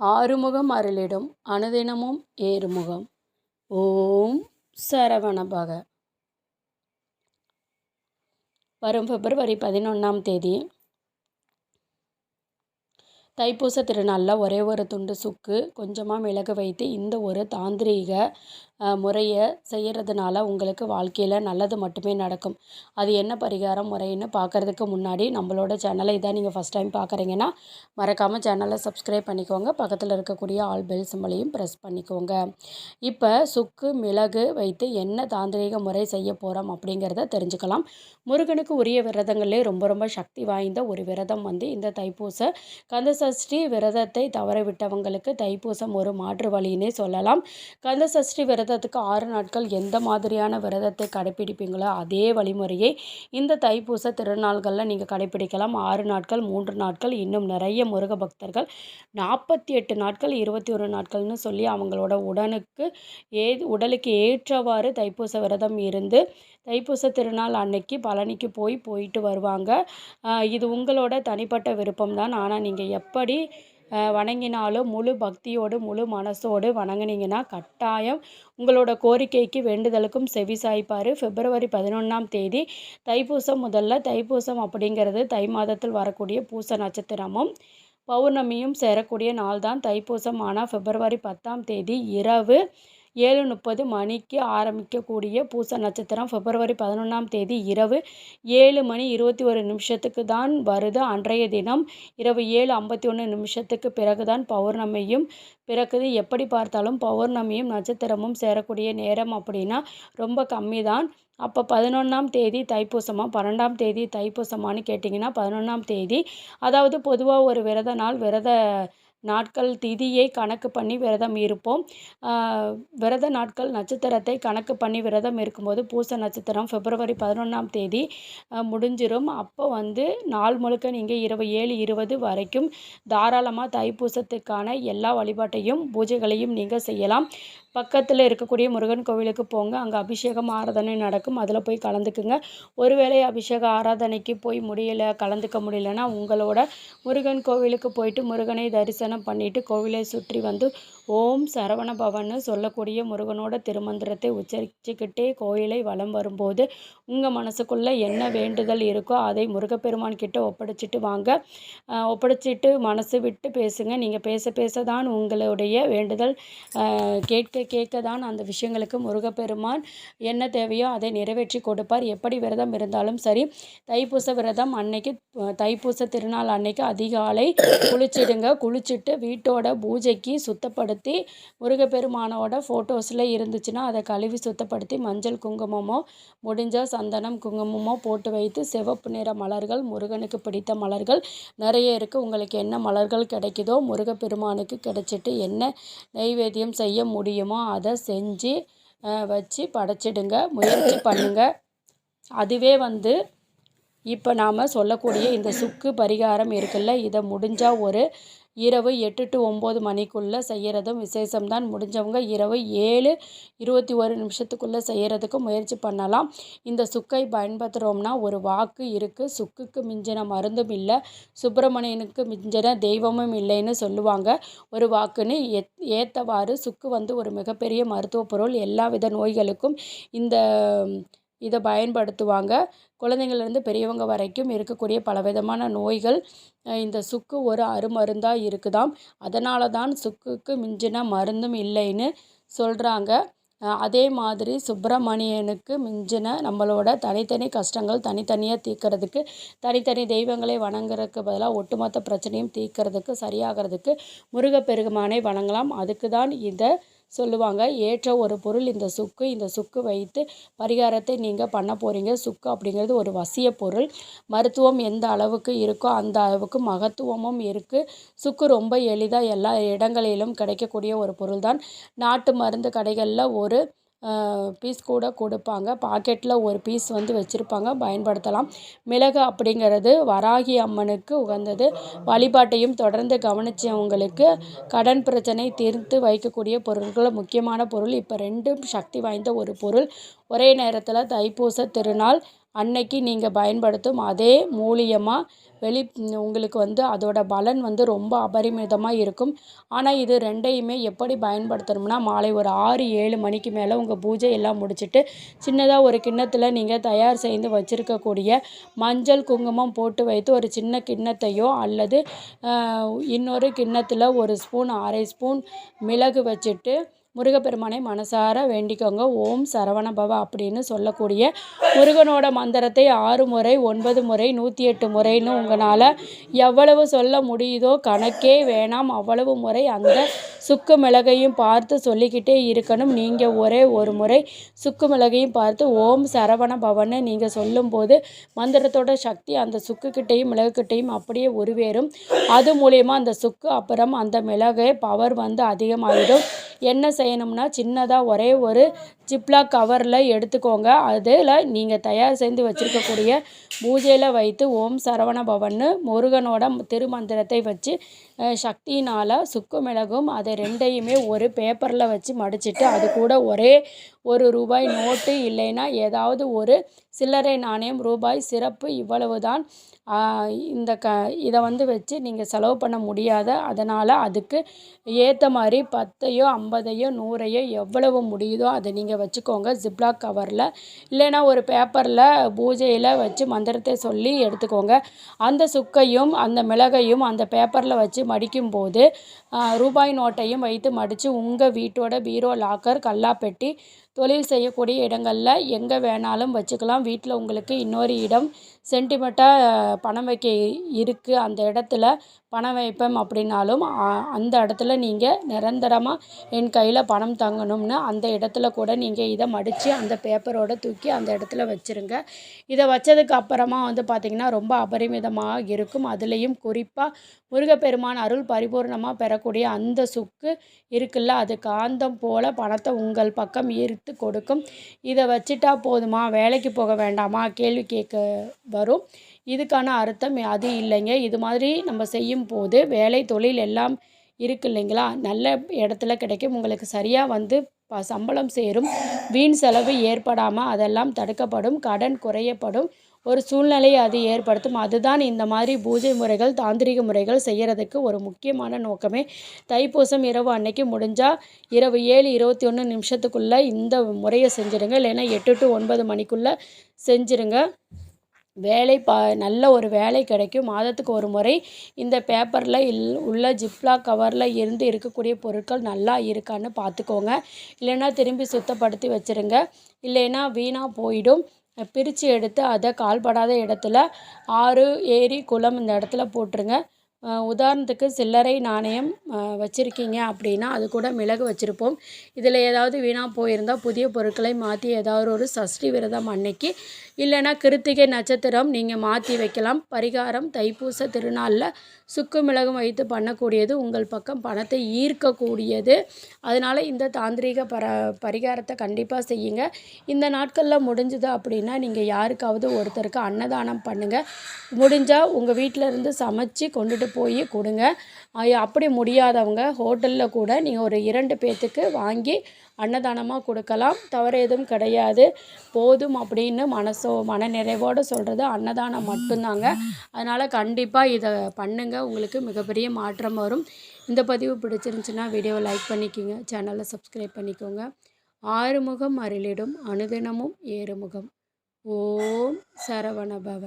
ஆறுமுகம் அருளிடும் அனுதினமும் ஏறுமுகம். ஓம் சரவணபக. வரும் பிப்ரவரி பதினொன்றாம் தேதி தைப்பூச திருநாளில் ஒரே ஒரு துண்டு சுக்கு கொஞ்சமாக மிளகு வைத்து இந்த ஒரு தாந்திரீக முறையை செய்கிறதுனால உங்களுக்கு வாழ்க்கையில் நல்லது மட்டுமே நடக்கும். அது என்ன பரிகாரம் முறைன்னு பார்க்குறதுக்கு முன்னாடி நம்மளோட சேனலை இதான் நீங்கள் ஃபஸ்ட் டைம் பார்க்குறீங்கன்னா மறக்காமல் சேனலை சப்ஸ்கிரைப் பண்ணிக்கோங்க. பக்கத்தில் இருக்கக்கூடிய ஆல் பெல் சிம்பளையும் ப்ரெஸ் பண்ணிக்கோங்க. இப்போ சுக்கு மிளகு வைத்து என்ன தாந்திரீக முறை செய்ய போகிறோம் அப்படிங்கிறத தெரிஞ்சுக்கலாம். முருகனுக்கு உரிய விரதங்களே ரொம்ப ரொம்ப சக்தி வாய்ந்த ஒரு விரதம் வந்து இந்த தைப்பூச. கந்தசஷ்டி விரதத்தை தவறவிட்டவங்களுக்கு தைப்பூசம் ஒரு மாற்று வழின்னே சொல்லலாம். கந்தசஷ்டி விரதம் விரதத்துக்கு ஆறு நாட்கள் எந்த மாதிரியான விரதத்தை கடைப்பிடிப்பீங்களோ அதே வழிமுறையை இந்த தைப்பூச திருநாள்களில் நீங்கள் கடைப்பிடிக்கலாம். ஆறு நாட்கள் மூன்று நாட்கள் இன்னும் நிறைய முருக பக்தர்கள் நாற்பத்தி எட்டு நாட்கள் இருபத்தி ஒரு நாட்கள்னு சொல்லி அவங்களோட உடனுக்கு ஏ உடலுக்கு ஏற்றவாறு தைப்பூச விரதம் இருந்து தைப்பூச திருநாள் அன்னைக்கு பழனிக்கு போய் போயிட்டு வருவாங்க. இது உங்களோட தனிப்பட்ட விருப்பம் தான் ஆனால் நீங்கள் எப்படி வணங்கினாலும் முழு பக்தியோடு முழு மனசோடு வணங்கினீங்கன்னா கட்டாயம் உங்களோட கோரிக்கைக்கு வேண்டுதலுக்கும் செவி சாய்ப்பார். பிப்ரவரி பதினொன்றாம் தேதி தைப்பூசம் முதல்ல. தைப்பூசம் அப்படிங்கிறது தை மாதத்தில் வரக்கூடிய பூச நட்சத்திரமும் பௌர்ணமியும் சேரக்கூடிய நாள் தான் தைப்பூசம் ஆனால் பிப்ரவரி பத்தாம் தேதி இரவு. ஏழு முப்பது மணிக்கு ஆரம்பிக்கக்கூடிய பூச நட்சத்திரம் பிப்ரவரி பதினொன்றாம் தேதி இரவு ஏழு மணி இருபத்தி ஒரு நிமிஷத்துக்கு தான் வருது. அன்றைய தினம் இரவு ஏழு ஐம்பத்தி ஒன்று நிமிஷத்துக்கு பிறகு தான் பௌர்ணமியும் பிறகுது எப்படி பார்த்தாலும் பௌர்ணமியும் நட்சத்திரமும் சேரக்கூடிய நேரம் அப்படின்னா ரொம்ப கம்மி தான் அப்போ பதினொன்றாம் தேதி தைப்பூசமாக பன்னெண்டாம் தேதி தைப்பூசமானு கேட்டிங்கன்னா பதினொன்றாம் தேதி. அதாவது பொதுவாக ஒரு விரத நாள் விரத நாட்கள் திதியை கணக்கு பண்ணி விரதம் இருப்போம். விரத நாட்கள் நட்சத்திரத்தை கணக்கு பண்ணி விரதம் இருக்கும்போது பூச நட்சத்திரம் பிப்ரவரி பதினொன்றாம் தேதி முடிஞ்சிடும் அப்போ வந்து நாள் முழுக்க நீங்கள் இரவு ஏழு இருபது வரைக்கும் தாராளமாக தைப்பூசத்துக்கான எல்லா வழிபாட்டையும் பூஜைகளையும் நீங்கள் செய்யலாம். பக்கத்தில் இருக்கக்கூடிய முருகன் கோவிலுக்கு போங்க. அங்கே அபிஷேகம் ஆராதனை நடக்கும். அதில் போய் கலந்துக்குங்க. ஒருவேளை அபிஷேக ஆராதனைக்கு போய் முடியலை கலந்துக்க முடியலன்னா உங்களோட முருகன் கோவிலுக்கு போயிட்டு முருகனை தரிசனம் பண்ணிவிட்டு கோவிலை சுற்றி வந்து ஓம் சரவண பவன்னு சொல்லக்கூடிய முருகனோட திருமந்திரத்தை உச்சரிச்சுக்கிட்டே கோயிலை வலம் வரும்போது உங்கள் மனசுக்குள்ளே என்ன வேண்டுதல் இருக்கோ அதை முருகப்பெருமான் கிட்ட ஒப்படைச்சிட்டு வாங்க. ஒப்படைச்சிட்டு மனசு விட்டு பேசுங்க. நீங்கள் பேச பேச தான் உங்களுடைய வேண்டுதல் கேட்க கேட்க தான் அந்த விஷயங்களுக்கு முருகப்பெருமான் என்ன தேவையோ அதை நிறைவேற்றி கொடுப்பார். எப்படி விரதம் இருந்தாலும் சரி தைப்பூச விரதம் அன்னைக்கு தைப்பூச திருநாள் அன்னைக்கு அதிகாலை குளிச்சிடுங்க. குளிச்சுட்டு வீட்டோட பூஜைக்கு சுத்தப்படுத்த சுத்தப்படுத்தி முருகப்பெருமானோட ஃபோட்டோஸில் இருந்துச்சுன்னா அதை கழுவி சுத்தப்படுத்தி மஞ்சள் குங்குமமோ முடிஞ்சால் சந்தனம் குங்குமமோ போட்டு வைத்து சிவப்பு நிற மலர்கள் முருகனுக்கு பிடித்த மலர்கள் நிறைய இருக்குது உங்களுக்கு என்ன மலர்கள் கிடைக்குதோ முருகப்பெருமானுக்கு கிடைச்சிட்டு என்ன நெய்வேத்தியம் செய்ய முடியுமோ அதை செஞ்சு வச்சு படைச்சிடுங்க முயற்சி பண்ணுங்கள் அதுவே வந்து இப்போ நாம் சொல்லக்கூடிய இந்த சுக்கு பரிகாரம் இருக்குல்ல இதை முடிஞ்சால் ஒரு இரவு எட்டு டு ஒம்பது மணிக்குள்ளே செய்கிறதும் விசேஷம்தான். முடிஞ்சவங்க இரவு ஏழு இருபத்தி ஒரு நிமிஷத்துக்குள்ளே செய்கிறதுக்கு முயற்சி பண்ணலாம். இந்த சுக்கை பயன்படுத்துகிறோம்னா ஒரு வாக்கு இருக்குது சுக்குக்கு மிஞ்சின மருந்தும் இல்லை. சுப்பிரமணியனுக்கு மிஞ்சின தெய்வமும் இல்லைன்னு சொல்லுவாங்க. ஒரு வாக்குன்னு எத் ஏற்றவாறு சுக்கு வந்து ஒரு மிகப்பெரிய மருத்துவ பொருள். எல்லா வித நோய்களுக்கும் இந்த இதை பயன்படுத்துவாங்க. குழந்தைங்கள்லேருந்து பெரியவங்க வரைக்கும் இருக்கக்கூடிய பலவிதமான நோய்கள் இந்த சுக்கு ஒரு அருமருந்தாக இருக்குதாம். அதனால தான் சுக்குக்கு மிஞ்சின மருந்தும் இல்லைன்னு சொல்கிறாங்க அதே மாதிரி சுப்பிரமணியனுக்கு மிஞ்சின நம்மளோட தனித்தனி கஷ்டங்கள் தனித்தனியாக தீர்க்கறதுக்கு தனித்தனி தெய்வங்களை வணங்குறதுக்கு பதிலாக ஒட்டுமொத்த பிரச்சனையும் தீர்க்கறதுக்கு சரியாகிறதுக்கு முருகப்பெருமானை வணங்கலாம். அதுக்கு தான் இதை சொல்லுவாங்க. ஏற்ற ஒரு பொருள் இந்த சுக்கு இந்த சுக்கு வைத்து பரிகாரத்தை நீங்கள் பண்ண போகிறீங்க சுக்கு அப்படிங்கிறது ஒரு வசிய பொருள். மருத்துவம் எந்த அளவுக்கு இருக்கோ அந்த அளவுக்கு மகத்துவமும் இருக்குது சுக்கு ரொம்ப எளிதாக எல்லா இடங்களிலும் கிடைக்கக்கூடிய ஒரு பொருள் தான் நாட்டு மருந்து கடைகளில் ஒரு பீஸ் கூட கொடுப்பாங்க. பாக்கெட்டில் ஒரு பீஸ் வந்து வச்சுருப்பாங்க. பயன்படுத்தலாம். மிளகு அப்படிங்கிறது வராகி அம்மனுக்கு உகந்தது. வழிபாட்டையும் தொடர்ந்து கவனித்தவங்களுக்கு கடன் பிரச்சனை தீர்த்து வைக்கக்கூடிய பொருட்கள். முக்கியமான பொருள். இப்போ ரெண்டும் சக்தி வாய்ந்த ஒரு பொருள். ஒரே நேரத்தில் தைப்பூச திருநாள் அன்னைக்கு நீங்கள் பயன்படுத்தும் அதே மூலியமாக வெளி உங்களுக்கு வந்து அதோட பலன் வந்து ரொம்ப அபரிமிதமாக இருக்கும். ஆனால் இது ரெண்டையுமே எப்படி பயன்படுத்தணும்னா மாலை ஒரு ஆறு ஏழு மணிக்கு மேலே உங்கள் பூஜை எல்லாம் முடிச்சுட்டு சின்னதாக ஒரு கிண்ணத்தில் நீங்கள் தயார் செய்து வச்சுருக்கக்கூடிய மஞ்சள் குங்குமம் போட்டு வைத்து ஒரு சின்ன கிண்ணத்தையோ அல்லது இன்னொரு கிண்ணத்தில் ஒரு ஸ்பூன் அரை ஸ்பூன் மிளகு வச்சுட்டு முருகப்பெருமானை மனசார வேண்டிக்கோங்க. ஓம் சரவணபவ அப்படின்னு சொல்லக்கூடிய முருகனோட மந்திரத்தை ஆறு முறை ஒன்பது முறை நூற்றி எட்டு முறைன்னு உங்களால் எவ்வளவு சொல்ல முடியுதோ கணக்கே வேணாம். அவ்வளவு முறை அந்த சுக்கு மிளகையும் பார்த்து சொல்லிக்கிட்டே இருக்கணும். நீங்கள் ஒரே ஒரு முறை சுக்கு மிளகையும் பார்த்து ஓம் சரவண பவன்னு நீங்கள் சொல்லும்போது மந்திரத்தோட சக்தி அந்த சுக்குக்கிட்டையும் மிளகுக்கிட்டையும் அப்படியே உருவேறும். அது மூலயமா அந்த சுக்கு அப்புறம் அந்த மிளகை பவர் வந்து அதிகமாகிடும் என்ன செய்யணும்னா சின்னதாக ஒரே ஒரு ஜிப்லாக் கவரில் எடுத்துக்கோங்க. அதில் நீங்கள் தயார் செய்து வச்சுருக்கக்கூடிய பூஜையில் வைத்து ஓம் சரவண பவன்னு முருகனோட திருமந்திரத்தை வச்சு சக்தியினால் சுக்கு மிளகும் அதை ரெண்டையுமே ஒரு பேப்பரில் வச்சு மடிச்சிட்டு அது கூட ஒரே ஒரு ரூபாய் நோட்டு இல்லைன்னா ஏதாவது ஒரு சில்லறை நாணயம் ரூபாய் சிறப்பு இவ்வளவு தான் இந்த க இதை வந்து வச்சு நீங்கள் செலவு பண்ண முடியாத அதனால் அதுக்கு ஏற்ற மாதிரி பத்தையோ ஐம்பதையோ நூறையோ எவ்வளவு முடியுதோ அதை நீங்கள் வச்சுக்கோங்க ஜிப்லாக் கவரில் இல்லைன்னா ஒரு பேப்பரில் பூஜையில் வச்சு மந்திரத்தை சொல்லி எடுத்துக்கோங்க. அந்த சுக்கையும் அந்த மிளகையும் அந்த பேப்பரில் வச்சு மடிக்கும்போது ரூபாய் நோட்டையும் வைத்து மடித்து உங்கள் வீட்டோட பீரோ லாக்கர் கல்லாப்பெட்டி தொழில் செய்யக்கூடிய இடங்களில் எங்கே வேணாலும் வச்சுக்கலாம். வீட்டில் உங்களுக்கு இன்னொரு இடம் சென்டிமெண்ட்டாக பணம் வைக்க இருக்குது அந்த இடத்துல பணம் வைப்பேன் அப்படின்னாலும் அந்த இடத்துல நீங்கள் நிரந்தரமாக என் கையில் பணம் தங்கணும்னு அந்த இடத்துல கூட நீங்கள் இதை மடித்து அந்த பேப்பரோடு தூக்கி அந்த இடத்துல வச்சுருங்க. இதை வச்சதுக்கு அப்புறமா வந்து பார்த்திங்கன்னா ரொம்ப அபரிமிதமாக இருக்கும். அதுலேயும் குறிப்பாக முருகப்பெருமான் அருள் பரிபூர்ணமாக பெறக்கூடிய அந்த சுக்கு இருக்குல்ல அது காந்தம் போல் பணத்தை உங்கள் பக்கம் ஈர்த்து கொடுக்கும். இதை வச்சுட்டா போதுமா? வேலைக்கு போக வேண்டாமா? கேள்வி கேட்க வரும். இதுக்கான அர்த்தம் அது இல்லைங்க. இது மாதிரி நம்ம செய்யும் போது வேலை தொழில் எல்லாம் இருக்கு இல்லைங்களா? நல்ல இடத்துல கிடைக்கும். உங்களுக்கு சரியாக வந்து ப சம்பளம் சேரும். வீண் செலவு ஏற்படாமல் அதெல்லாம் தடுக்கப்படும். கடன் குறையப்படும். ஒரு சூழ்நிலையை அது ஏற்படுத்தும். அதுதான் இந்த மாதிரி பூஜை முறைகள் தாந்திரிக முறைகள் செய்கிறதுக்கு ஒரு முக்கியமான நோக்கமே. தைப்பூசம் இரவு அன்னைக்கு முடிஞ்சால் இரவு ஏழு இருபத்தி ஒன்று நிமிஷத்துக்குள்ளே இந்த முறையை செஞ்சுருங்க. இல்லைன்னா எட்டு டு ஒன்பது மணிக்குள்ளே செஞ்சுருங்க. வேலை பா நல்ல ஒரு வேலை கிடைக்கும். மாதத்துக்கு ஒரு முறை இந்த பேப்பரில் இல் உள்ள ஜிப்லா கவரில் இருந்து இருக்கக்கூடிய பொருட்கள் நல்லா இருக்கான்னு பார்த்துக்கோங்க. இல்லைன்னா திரும்பி சுத்தப்படுத்தி வச்சுருங்க. இல்லைன்னா வீணாக போயிடும். பிரித்து எடுத்து அதை கால்படாத இடத்துல ஆறு ஏரி குளம் இந்த இடத்துல போட்டுருங்க. உதாரணத்துக்கு சில்லறை நாணயம் வச்சுருக்கீங்க அப்படின்னா அது கூட மிளகு வச்சுருப்போம். இதில் ஏதாவது வீணாக போயிருந்தால் புதிய பொருட்களை மாற்றி ஏதாவது ஒரு சஷ்டி விரதம் அன்னைக்கு இல்லைன்னா கிருத்திகை நட்சத்திரம் நீங்கள் மாற்றி வைக்கலாம். பரிகாரம் தைப்பூச திருநாளில் சுக்கு மிளகும் வைத்து பண்ணக்கூடியது உங்கள் பக்கம் பணத்தை ஈர்க்கக்கூடியது. அதனால் இந்த தாந்திரிக பர பரிகாரத்தை கண்டிப்பாக செய்யுங்க. இந்த நாட்களில் முடிஞ்சுது அப்படின்னா நீங்கள் யாருக்காவது ஒருத்தருக்கு அன்னதானம் பண்ணுங்கள் முடிஞ்சால் உங்கள் வீட்டில் இருந்து சமைச்சு கொண்டுட்டு போய் கொடுங்க. அப்படி முடியாதவங்க ஹோட்டலில் கூட நீங்கள் ஒரு இரண்டு பேர்த்துக்கு வாங்கி அன்னதானமாக கொடுக்கலாம். தவறு எதுவும் கிடையாது. போதும் அப்படின்னு மனசோ மன நிறைவோடு சொல்கிறது அன்னதானம் மட்டும்தாங்க. அதனால் கண்டிப்பாக இதை பண்ணுங்கள் உங்களுக்கு மிகப்பெரிய மாற்றம் வரும். இந்த பதிவு பிடிச்சிருந்துச்சின்னா வீடியோவை லைக் பண்ணிக்கோங்க. சேனலை சப்ஸ்கிரைப் பண்ணிக்கோங்க. ஆறுமுகம் அருளிடும் அனுதினமும் ஏறுமுகம். ஓம் சரவணபவ.